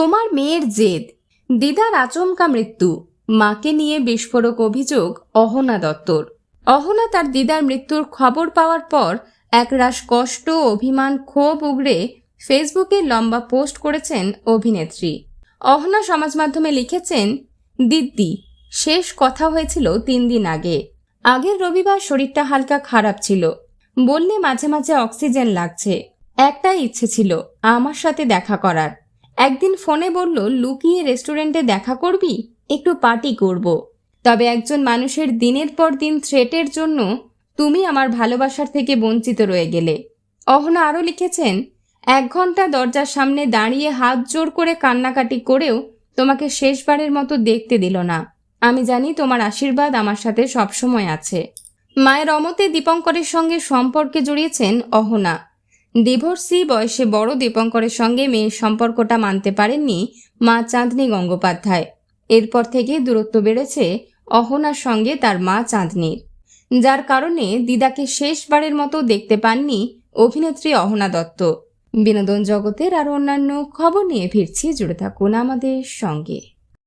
তোমার মেয়ের জেদ। দিদার আচমকা মৃত্যু। মাকে নিয়ে বিস্ফোরক অভিযোগ অহনা দত্তর। অহনা তার দিদার মৃত্যুর খবর পাওয়ার পর একরাশ কষ্ট অভিমান ক্ষোভ উগড়ে ফেসবুকে লম্বা পোস্ট করেছেন অভিনেত্রী। অহনা সমাজ মাধ্যমে লিখেছেন, দিদি, শেষ কথা হয়েছিল তিন দিন আগে। আগের রবিবার শরীরটা হালকা খারাপ ছিল। বললে মাঝে মাঝে অক্সিজেন লাগছে। একটাই ইচ্ছে ছিল, আমার সাথে দেখা করার। একদিন ফোনে বলল, লুকিয়ে রেস্টুরেন্টে দেখা করবি? একটু পার্টি করব। তবে একজন মানুষের দিনের পর দিন থ্রেটের জন্য তুমি আমার ভালোবাসার থেকে বঞ্চিত রয়ে গেলে। অহনা আরও লিখেছেন, এক ঘণ্টা দরজার সামনে দাঁড়িয়ে হাত জোর করে কান্নাকাটি করেও তোমাকে শেষবারের মতো দেখতে দিল না। আমি জানি তোমার আশীর্বাদ আমার সাথে সবসময় আছে। মায়ের অমতে দীপঙ্করের সঙ্গে সম্পর্কে জড়িয়েছেন অহনা। ডিভোর্সি বয়সে বড় দীপঙ্করের সঙ্গে মেয়ের সম্পর্কটা মানতে পারেননি মা চাঁদনী গঙ্গোপাধ্যায়। এরপর থেকে দূরত্ব বেড়েছে অহনার সঙ্গে তার মা চাঁদনীর। যার কারণে দিদাকে শেষবারের মতো দেখতে পাননি অভিনেত্রী অহনা দত্ত। বিনোদন জগতের আর অন্যান্য খবর নিয়ে ফিরছি, জুড়ে থাকুন আমাদের সঙ্গে।